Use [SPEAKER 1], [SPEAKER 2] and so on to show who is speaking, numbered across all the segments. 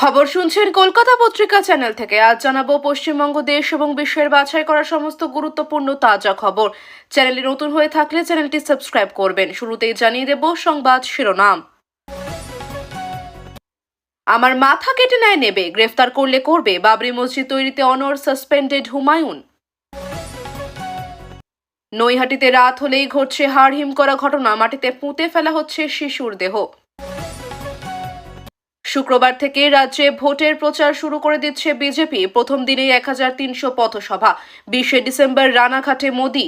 [SPEAKER 1] খবর শুনছেন কলকাতা পত্রিকা চ্যানেল থেকে। আজ জানাব পশ্চিমবঙ্গ, দেশ এবং বিশ্বের বাছাই করা সমস্ত গুরুত্বপূর্ণ তাজা খবর। চ্যানেলে নতুন হয়ে থাকলে চ্যানেলটি সাবস্ক্রাইব করবেন। শুরুতেই জানিয়ে দেব সংবাদ শিরোনাম। আমার মাথা কেটে নেয় নেবে, গ্রেফতার করলে করবে, বাবরি মসজিদ তৈরিতে অনর সাসপেন্ডেড হুমায়ুন। নৈহাটিতে রাত হলেই ঘটছে হাড় হিম করা ঘটনা, মাটিতে পুঁতে ফেলা হচ্ছে শিশুর দেহ। শুক্রবার থেকে রাজ্যে ভোটের প্রচার শুরু করে দিচ্ছে বিজেপি। প্রথম দিনেই এক হাজার তিনশো পথসভা। বিশে ডিসেম্বর রানাঘাটে মোদি।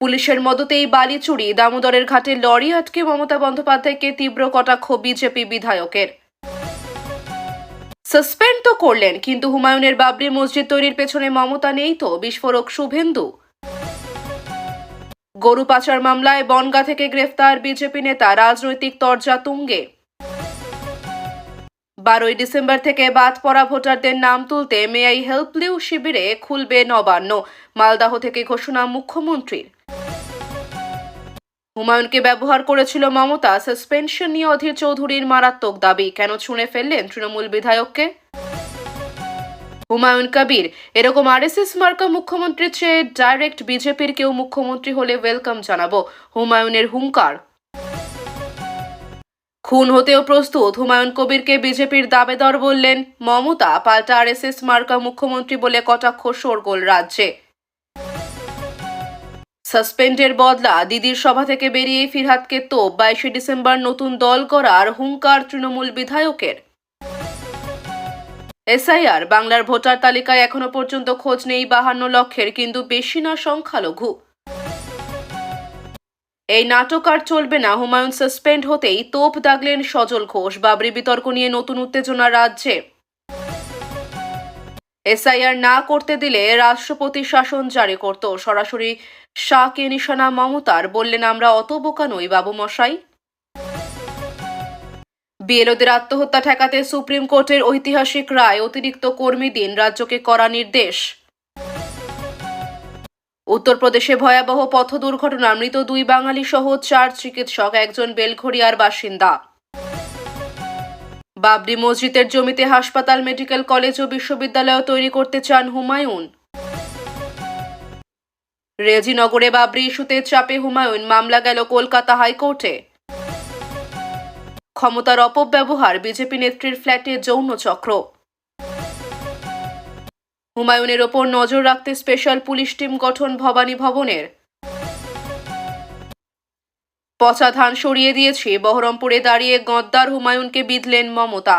[SPEAKER 1] পুলিশের মদতেই বালি চুরি। দামোদরের ঘাটে লরি আটকে মমতা বন্দ্যোপাধ্যায়কে তীব্র কটাক্ষ বিজেপি বিধায়কের। সাসপেন্ড তো করলেন, কিন্তু হুমায়ুনের বাবরি মসজিদ তৈরির পেছনে মমতা নেই তো, বিস্ফোরক শুভেন্দু। গরু পাচার মামলায় বনগা থেকে গ্রেফতার বিজেপি নেতা, রাজনৈতিক তরজা তুঙ্গে। বারোই ডিসেম্বর থেকে বাদ পড়া ভোটারদের নাম তুলতে মেয়াই হেল্প লিউ শিবিরে খুলবে নবান্ন। মালদাহ থেকে ঘোষণা মুখ্যমন্ত্রীর। হুমায়ুনকে ব্যবহার করেছিল মমতা, সাসপেনশন নিয়ে অধীর চৌধুরীর মারাত্মক দাবি। কেন ছুঁড়ে ফেললেন তৃণমূল বিধায়ককে? হুমায়ুন কবির, এরকম আরএসএস মার্কা মুখ্যমন্ত্রীর চেয়ে ডাইরেক্ট বিজেপির কেউ মুখ্যমন্ত্রী হলে ওয়েলকাম জানাব। হুমায়ুনের হুঙ্কার? খুন হতেও প্রস্তুত হুমায়ুন কবিরকে বিজেপির দাবেদর বললেন, মমতা পাল্টা আরএসএস মার্কা মুখ্যমন্ত্রী বলে কটাক্ষ শোরগোল রাজ্যে। সাসপেন্ডের বদলা, দিদির সভা থেকে বেরিয়ে ফিরহাদকে তো বাইশে ডিসেম্বর নতুন দল করার হুঙ্কার তৃণমূল বিধায়কের। এসআইআর, বাংলার ভোটার তালিকায় এখনও পর্যন্ত খোঁজ নেই বাহান্ন লক্ষের, কিন্তু বেশি না সংখ্যালঘু। এই নাটক আর চলবে না। হুমায়ুন সাসপেন্ড হতেই তোপ দাগলেন সজল ঘোষ। বাবরি বিতর্ক নিয়ে নতুন উত্তেজনা রাজ্যে। এসআইআর না করতে দিলে রাষ্ট্রপতি শাসন জারি করত। সরাসরি শাহকে নিশানা মমতার। বললেন, আমরা অত বোকা নই বাবু মশাই। বিএলওদের আত্মহত্যা ঠেকাতে সুপ্রিম কোর্টের ঐতিহাসিক রায়। অতিরিক্ত কর্মী দিন। রাজ্যকে করা নির্দেশ। উত্তরপ্রদেশে ভয়াবহ পথ দুর্ঘটনা মৃত দুই বাঙালি সহ চার চিকিৎসক, একজন বেলঘড়িয়ার বাসিন্দা। বাবরি মসজিদের জমিতে হাসপাতাল, মেডিকেল কলেজ ও বিশ্ববিদ্যালয় তৈরি করতে চান হুমায়ুন। রেজিনগরে বাবরি ইস্যুতে চাপে হুমায়ুন, মামলা গেল কলকাতা হাইকোর্টে। ক্ষমতার অপব্যবহার, বিজেপি নেত্রীর ফ্ল্যাটে যৌন চক্র হুমায়ুনের ওপর নজর রাখতে স্পেশাল পুলিশ টিম গঠন ভবানী ভবনের। পচা ধান সরিয়ে দিয়েছে, বহরমপুরে দাঁড়িয়ে গদ্দার হুমায়ুনকে বিধলেন মমতা।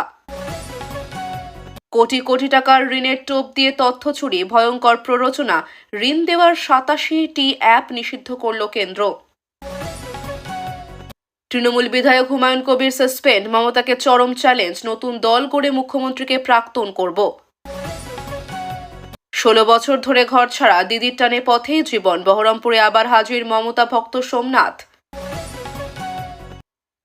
[SPEAKER 1] কোটি কোটি টাকার ঋণের টোপ দিয়ে তথ্য চুরি, ভয়ঙ্কর প্ররোচনা, ঋণ দেওয়ার সাতাশিটি অ্যাপ নিষিদ্ধ করল কেন্দ্র। তৃণমূল বিধায়ক হুমায়ুন কবির সাসপেন্ড, মমতাকে চরম চ্যালেঞ্জ, নতুন দল করে মুখ্যমন্ত্রীকে প্রাক্তন করব। ষোলো বছর ধরে ঘর ছাড়া দিদির টানে পথেই জীবন। বহরমপুরে আবার হাজির মমতা ভক্ত সোমনাথ।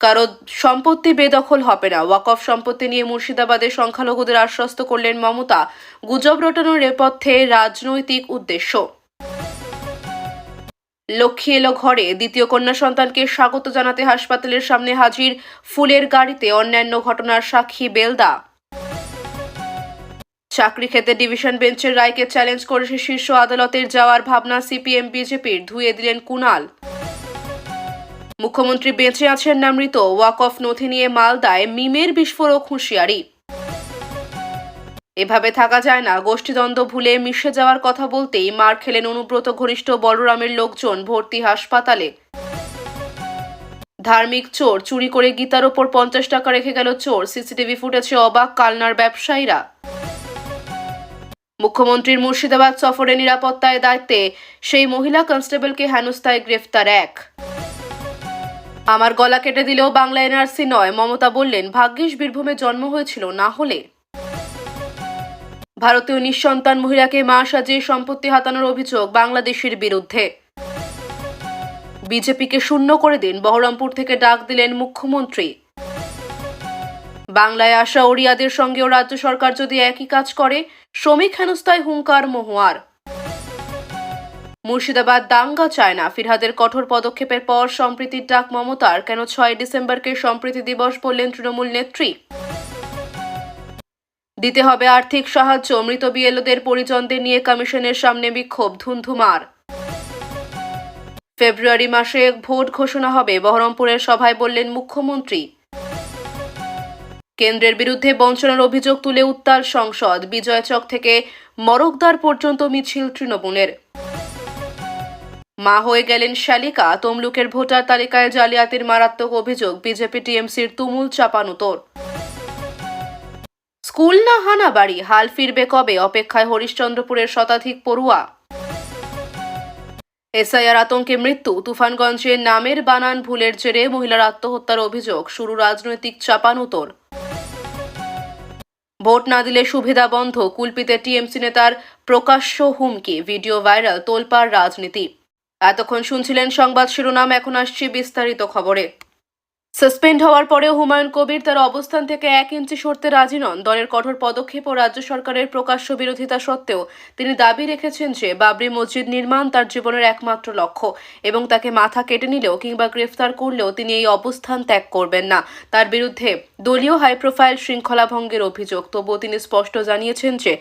[SPEAKER 1] কারও সম্পত্তি বেদখল হবে না। ওয়াকফ সম্পত্তি নিয়ে মুর্শিদাবাদের সংখ্যালঘুদের আশ্বস্ত করলেন মমতা। গুজব রটানোর নেপথ্যে রাজনৈতিক উদ্দেশ্য। লক্ষ্মী এলো ঘরে। দ্বিতীয় কন্যা সন্তানকে স্বাগত জানাতে হাসপাতালের সামনে হাজির ফুলের গাড়িতে অন্যান্য ঘটনার সাক্ষী বেলদা। চাকরি ক্ষেত্রে ডিভিশন বেঞ্চের রায়কে চ্যালেঞ্জ করেছে শীর্ষ আদালতের যাওয়ার ভাবনা সিপিএম বিজেপির, ধুয়ে দিলেন কুনাল মুখ্যমন্ত্রী বেঁচে আছেন না মৃত, ওয়াক অফ নথি নিয়ে মালদায় মিমের বিস্ফোরক হুঁশিয়ারি। এভাবে থাকা যায় না, গোষ্ঠীদ্বন্দ্ব ভুলে মিশে যাওয়ার কথা বলতেই মার খেলেন অনুব্রত ঘনিষ্ঠ বলরামের লোকজন ভর্তি হাসপাতালে। ধার্মিক চোর, চুরি করে গীতার ওপর পঞ্চাশ টাকা রেখে গেল চোর, সিসিটিভি ফুটেছে অবাক কালনার ব্যবসায়ীরা। মুখ্যমন্ত্রীর মুর্শিদাবাদ সফরে নিরাপত্তায় দায়িত্বে সেই মহিলা কনস্টেবলকে হেনস্থায় গ্রেফতার এক। আমার গলা কেটে দিলেও বাংলা এনআরসি নয়, মমতা বললেন, ভাগ্যিস বীরভূমে জন্ম হয়েছিল, না হলে। ভারতীয় নিঃসন্তান মহিলাকে মা সাজিয়ে সম্পত্তি হাতানোর অভিযোগ বাংলাদেশের বিরুদ্ধে। বিজেপিকে শূন্য করে দিন, বহরমপুর থেকে ডাক দিলেন মুখ্যমন্ত্রী। বাংলায় আসা ওড়িয়াদের সঙ্গেও রাজ্য সরকার যদি একই কাজ করে, শ্রমিক হেনস্থায় হুঙ্কার মহুয়ার। মুর্শিদাবাদ, দাঙ্গা চায় না ফিরহাদের কঠোর পদক্ষেপের পর সম্প্রীতির ডাক মমতার। কেন ছয় ডিসেম্বরকে সম্প্রীতি দিবস বললেন তৃণমূল নেত্রী? দিতে হবে আর্থিক সাহায্য। মৃত বিএলওদের পরিজনদের নিয়ে কমিশনের সামনে বিক্ষোভ, ধুন্ধুমার। ফেব্রুয়ারি মাসে ভোট ঘোষণা হবে। বহরমপুরের সভায় বললেন মুখ্যমন্ত্রী। কেন্দ্রের বিরুদ্ধে বঞ্চনার অভিযোগ তুলে উত্তাল সংসদ। বিজয়চক থেকে মরকদার পর্যন্ত মিছিল তৃণমূলের। মা হয়ে গেলেন শালিকা। তমলুকের ভোটার তালিকায় জালিয়াতির মারাত্মক অভিযোগ, বিজেপি টিএমসির তুমুল চাপানুতোর স্কুল না হানাবাড়ি? হাল ফিরবে কবে? অপেক্ষায় হরিশ্চন্দ্রপুরের শতাধিক পড়ুয়া এসআইআর আতঙ্কে মৃত্যু। তুফানগঞ্জে নামের বানান ভুলের জেরে মহিলার আত্মহত্যার অভিযোগ। শুরু রাজনৈতিক চাপানুতোর ভোট না দিলে সুবিধা বন্ধ। কুলপিতে টিএমসি নেতার প্রকাশ্য হুমকি। ভিডিও ভাইরাল তোলপাড় রাজনীতি। এতক্ষণ শুনছিলেন সংবাদ শিরোনাম, এখন আসছে বিস্তারিত খবরে। সাসপেন্ড হওয়ার পরেও হুমায়ুন কবির তার অবস্থান থেকে এক ইঞ্চি সরতে রাজি নন। দলের কঠোর পদক্ষেপ ও রাজ্য সরকারের প্রকাশ্য বিরোধিতা সত্ত্বেও তিনি দাবি রেখেছেন যে, বাবরি মসজিদ নির্মাণ তার জীবনের একমাত্র লক্ষ্য এবং তাকে মাথা কেটে নিলেও কিংবা গ্রেফতার করলেও তিনি এই অবস্থান ত্যাগ করবেন না। তার বিরুদ্ধে দলীয় হাই প্রোফাইল শৃঙ্খলা ভঙ্গের অভিযোগ। তবুও তিনি স্পষ্ট জানিয়েছেন যে,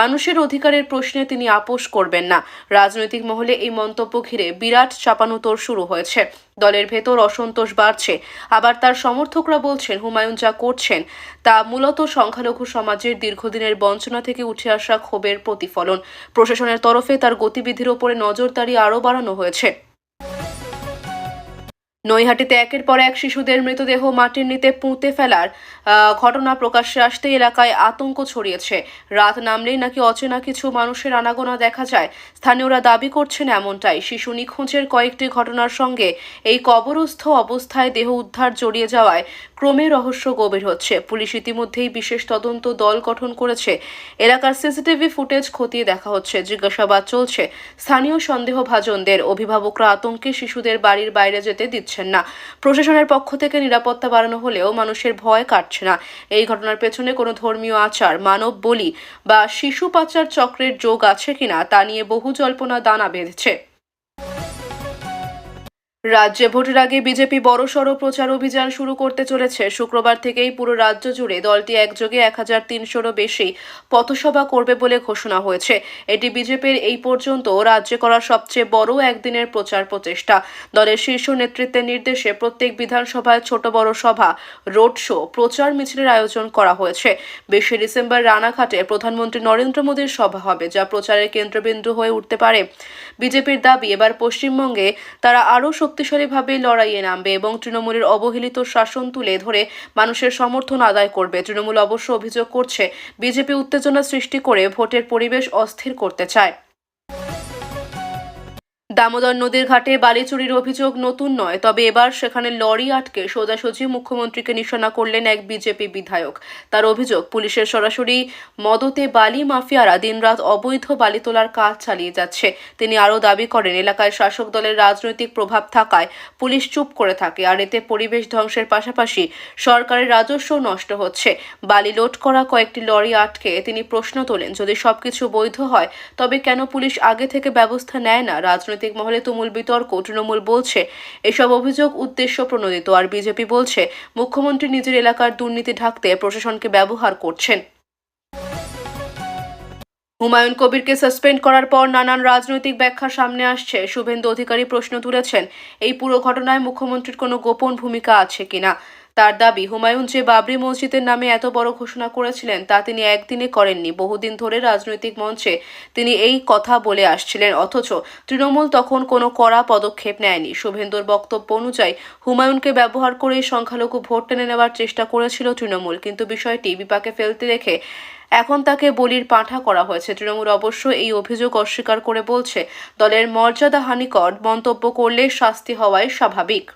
[SPEAKER 1] মানুষের অধিকারের প্রশ্নে তিনি আপোষ করবেন না। রাজনৈতিক মহলে এই মন্তব্য ঘিরে বিরাট চাপানুতোর শুরু হয়েছে। দলের ভেতর অসন্তোষ বাড়ছে। আবার তার সমর্থকরা বলছেন, হুমায়ুন যা করছেন, তা মূলত সংখ্যালঘু সমাজের দীর্ঘদিনের বঞ্চনা থেকে উঠে আসা ক্ষোভের প্রতিফলন। প্রশাসনের তরফে তার গতিবিধির ওপরে নজরদারি আরও বাড়ানো হয়েছে। নৈহাটিতে একের পর এক শিশুদের মৃতদেহ মাটির নিতে পুঁতে ফেলার ঘটনা প্রকাশ্যে আসতে এলাকায় আতঙ্ক ছড়িয়েছে। রাত নামলেই নাকি অচেনা কিছু মানুষের আনাগোনা দেখা যায়। স্থানীয়রা দাবি করছেন এমনটাই। শিশু নিখোঁজের কয়েকটি ঘটনার সঙ্গে এই কবরস্থ অবস্থায় দেহ উদ্ধার জড়িয়ে যাওয়ায় ক্রমে রহস্য গভীর হচ্ছে। পুলিশ ইতিমধ্যেই বিশেষ তদন্ত দল গঠন করেছে। এলাকার সিসিটিভি ফুটেজ খতিয়ে দেখা হচ্ছে। জিজ্ঞাসাবাদ চলছে। স্থানীয় সন্দেহভাজনদের। অভিভাবকরা আতঙ্কে শিশুদের বাড়ির বাইরে যেতে দিচ্ছেন না। প্রশাসনের পক্ষ থেকে নিরাপত্তা বাড়ানো হলেও মানুষের ভয় কাটছে না। এই ঘটনার পেছনে কোনো ধর্মীয় আচার, মানব বলি বা শিশু পাচার চক্রের যোগ আছে কিনা তা নিয়ে বহু জল্পনা দানা বেঁধেছে। রাজ্যে ভোটের আগে বিজেপি বড়সড় প্রচার অভিযান শুরু করতে চলেছে। শুক্রবার থেকেই পুরো রাজ্য জুড়ে দলটি একযোগে এক হাজার তিনশোরও বেশি পথসভা করবে বলে ঘোষণা হয়েছে। এটি বিজেপির এই পর্যন্ত রাজ্যে করা সবচেয়ে বড় একদিনের প্রচার প্রচেষ্টা। দলের শীর্ষ নেতৃত্বের নির্দেশে প্রত্যেক বিধানসভায় ছোট বড় সভা, রোড শো, প্রচার মিছিলের আয়োজন করা হয়েছে। বিশে ডিসেম্বর রানাঘাটে প্রধানমন্ত্রী নরেন্দ্র মোদীর সভা হবে, যা প্রচারের কেন্দ্রবিন্দু হয়ে উঠতে পারে। বিজেপির দাবি, এবার পশ্চিমবঙ্গে তারা আরও শক্তিশালীভাবে লড়াইয়ে নামবে এবং তৃণমূলের অবহেলিত শাসন তুলে ধরে মানুষের সমর্থন আদায় করবে। তৃণমূল অবশ্য অভিযোগ করছে, বিজেপি উত্তেজনা সৃষ্টি করে ভোটের পরিবেশ অস্থির করতে চায়। দামোদর নদীর ঘাটে বালি চুরির অভিযোগ নতুন নয়, তবে এবার সেখানে লরি আটকে সোজাসুজি মুখ্যমন্ত্রীকে নিশানা করলেন এক বিজেপি বিধায়ক। তার অভিযোগ, পুলিশের সরাসরি মদতে বালি মাফিয়ারা দিনরাত অবৈধ বালি তোলার কাজ চালিয়ে যাচ্ছে। তিনি আরও দাবি করেন, এলাকায় শাসক দলের রাজনৈতিক প্রভাব থাকায় পুলিশ চুপ করে থাকে, আর এতে পরিবেশ ধ্বংসের পাশাপাশি সরকারের রাজস্ব নষ্ট হচ্ছে। বালি লোড করা কয়েকটি লরি আটকে, তিনি প্রশ্ন তোলেন, যদি সবকিছু বৈধ হয়, তবে কেন পুলিশ আগে থেকে ব্যবস্থা নেয় না? রাজনৈতিক মহলে তুমুল বিতর্ক, তৃণমূল বলছে, এসব অভিযোগ উদ্দেশ্য প্রণোদিত। আর বিজেপি বলছে, মুখ্যমন্ত্রী নিজের এলাকার দুর্নীতি ঢাকতে প্রশাসনকে ব্যবহার করছেন। হুমায়ুন কবিরকে সাসপেন্ড করার পর নানান রাজনৈতিক ব্যাখ্যা সামনে আসছে। শুভেন্দু অধিকারী প্রশ্ন তুলেছেন, এই পুরো ঘটনায় মুখ্যমন্ত্রীর কোনো গোপন ভূমিকা আছে কিনা? তার দাবি, হুমায়ুন যে বাবরি মসজিদের নামে এত বড় ঘোষণা করেছিলেন তা তিনি একদিনে করেননি। বহুদিন ধরে রাজনৈতিক মঞ্চে তিনি এই কথা বলে আসছিলেন, অথচ তৃণমূল তখন কোনো কড়া পদক্ষেপ নেয়নি। শুভেন্দুর বক্তব্য অনুযায়ী, হুমায়ুনকে ব্যবহার করেই সংখ্যালঘু ভোট টেনে নেওয়ার চেষ্টা করেছিল তৃণমূল, কিন্তু বিষয়টি বিপাকে ফেলতে রেখে এখন তাকে বলির পাঁঠা করা হয়েছে। তৃণমূল অবশ্য এই অভিযোগ অস্বীকার করে বলছে, দলের মর্যাদা হানিকর, মন্তব্য করলে শাস্তি হওয়াই স্বাভাবিক।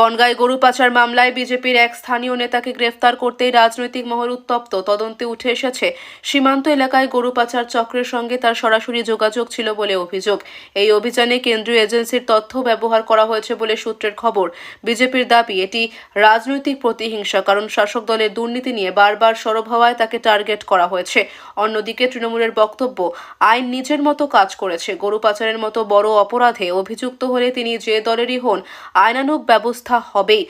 [SPEAKER 1] বনগাঁয় গরু পাচার মামলায় বিজেপির এক স্থানীয় নেতাকে গ্রেফতার করতেই রাজনৈতিক মহল উত্তপ্ত। তদন্তে উঠে এসেছে, সীমান্ত এলাকায় গরু পাচার চক্রের সঙ্গে তার সরাসরি যোগাযোগ ছিল বলে অভিযোগ। এই অভিযানে কেন্দ্রীয় এজেন্সির তথ্য ব্যবহার করা হয়েছে বলে সূত্রের খবর। বিজেপির দাবি, এটি রাজনৈতিক প্রতিহিংসা, কারণ শাসক দলের দুর্নীতি নিয়ে বারবার সরব হওয়ায় তাকে টার্গেট করা হয়েছে। অন্যদিকে তৃণমূলের বক্তব্য, আইন নিজের মতো কাজ করেছে। গরু পাচারের মতো বড় অপরাধে অভিযুক্ত হলে তিনি যে দলেরই হন, আইনানুগ ব্যবস্থা হবেই।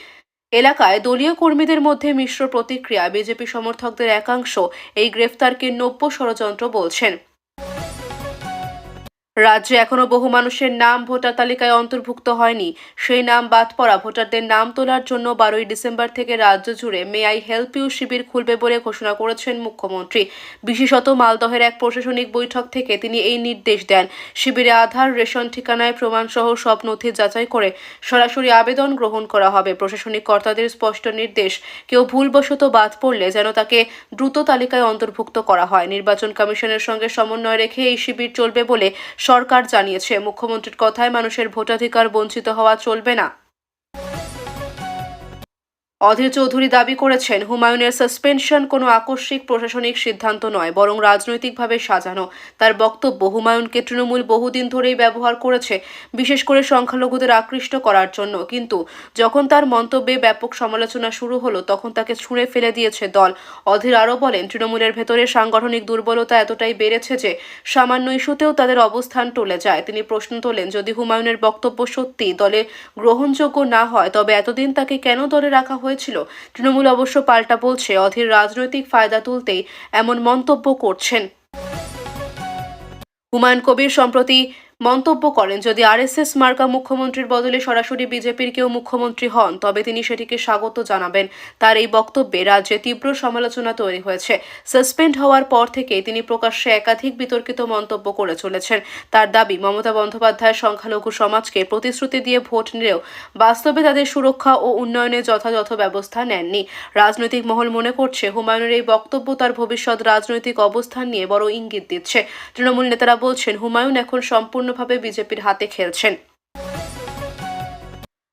[SPEAKER 1] এলাকায় দলীয় কর্মীদের মধ্যে মিশ্র প্রতিক্রিয়া, বিজেপি সমর্থকদের একাংশ এই গ্রেফতারকে নব্য ষড়যন্ত্র বলছেন। রাজ্যে এখনও বহু মানুষের নাম ভোটার তালিকায় অন্তর্ভুক্ত হয়নি। সেই নাম বাদ পড়া ভোটারদের নাম তোলার জন্য বারোই ডিসেম্বর থেকে রাজ্য জুড়ে মে আই হেল্প ইউ শিবির খুলবে বলে ঘোষণা করেছেন মুখ্যমন্ত্রী। বিশেষত মালদহের এক প্রশাসনিক বৈঠক থেকে তিনি এই নির্দেশ দেন। শিবিরে আধার, রেশন ঠিকানায় প্রমাণসহ সব নথি যাচাই করে সরাসরি আবেদন গ্রহণ করা হবে। প্রশাসনিক কর্তাদের স্পষ্ট নির্দেশ, কেউ ভুলবশত বাদ পড়লে যেন তাকে দ্রুত তালিকায় অন্তর্ভুক্ত করা হয়। নির্বাচন কমিশনের সঙ্গে সমন্বয় রেখে এই শিবির চলবে বলে সরকার জানিয়েছে মুখ্যমন্ত্রীর কথায় মানুষের ভোটাধিকার বঞ্চিত হওয়া চলবে না। অধীর চৌধুরী দাবি করেছেন, হুমায়ুনের সাসপেনশন কোনো আকস্মিক প্রশাসনিক সিদ্ধান্ত নয়, বরং রাজনৈতিকভাবে সাজানো। তার বক্তব্য, হুমায়ুনকে তৃণমূল বহুদিন ধরেই ব্যবহার করেছে, বিশেষ করে সংখ্যালঘুদের আকৃষ্ট করার জন্য। কিন্তু যখন তার মন্তব্যে ব্যাপক সমালোচনা শুরু হলো, তখন তাকে ছুঁড়ে ফেলে দিয়েছে দল। অধীর আরও বলেন, তৃণমূলের ভেতরে সাংগঠনিক দুর্বলতা এতটাই বেড়েছে যে সামান্য ইস্যুতেও তাদের অবস্থান টলে যায়। তিনি প্রশ্ন তোলেন, যদি হুমায়ুনের বক্তব্য সত্যি, দলে গ্রহণযোগ্য না হয়, তবে এতদিন তাকে কেন দলে রাখা হয়েছিল। তৃণমূল অবশ্য পাল্টা বলছে, অধীর রাজনৈতিক ফায়দা তুলতেই এমন মন্তব্য করছেন। হুমায়ুন কবির সম্প্রতি মন্তব্য করেন, যদি আরএসএস মার্কা মুখ্যমন্ত্রীর বদলে সরাসরি বিজেপির কেউ মুখ্যমন্ত্রী হন, তবে তিনি সেটিকে স্বাগত জানাবেন। তার এই বক্তব্যে রাজ্যে তীব্র সমালোচনা তৈরি হয়েছে। সাসপেন্ড হওয়ার পর থেকে তিনি প্রকাশ্যে একাধিক বিতর্কিত মন্তব্য করে চলেছেন। তার দাবি, মমতা বন্দ্যোপাধ্যায় সংখ্যালঘু সমাজকে প্রতিশ্রুতি দিয়ে ভোট নিলেও বাস্তবে তাদের সুরক্ষা ও উন্নয়নে যথাযথ ব্যবস্থা নেননি। রাজনৈতিক মহল মনে করছে, হুমায়ুনের এই বক্তব্য তার ভবিষ্যৎ রাজনৈতিক অবস্থান নিয়ে বড় ইঙ্গিত দিচ্ছে। তৃণমূল নেতারা বলছেন, হুমায়ুন এখন সম্পূর্ণভাবে বিজেপির হাতে খেলছেন।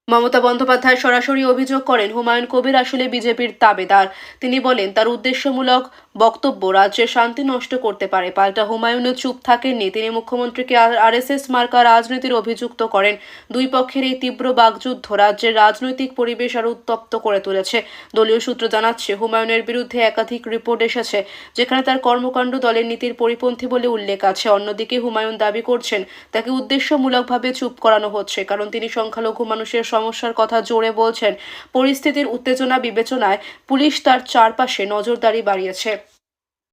[SPEAKER 1] মমতা বন্দ্যোপাধ্যায় সরাসরি অভিযোগ করেন, হুমায়ুন কবির আসলে বিজেপির তাবেদার। তিনি বলেন, তার উদ্দেশ্যমূলক বক্তব্য রাজ্যের শান্তি নষ্ট করতে পারে। পাল্টা হুমায়ুনও চুপ থাকেননি তিনি মুখ্যমন্ত্রীকে আরএসএস মার্কা রাজনীতির অভিযুক্ত করেন। দুই পক্ষের এই তীব্র বাগযুদ্ধ রাজ্যের রাজনৈতিক পরিবেশ আরও উত্তপ্ত করে তুলেছে। দলীয় সূত্র জানাচ্ছে, হুমায়ুনের বিরুদ্ধে একাধিক রিপোর্ট এসেছে, যেখানে তার কর্মকাণ্ড দলের নীতির পরিপন্থী বলে উল্লেখ আছে। অন্যদিকে হুমায়ুন দাবি করছেন, তাকে উদ্দেশ্যমূলকভাবে চুপ করানো হচ্ছে, কারণ তিনি সংখ্যালঘু মানুষের সমস্যার কথা জোরে বলছেন। পরিস্থিতির উত্তেজনা বিবেচনায় পুলিশ তার চারপাশে নজরদারি বাড়িয়েছে।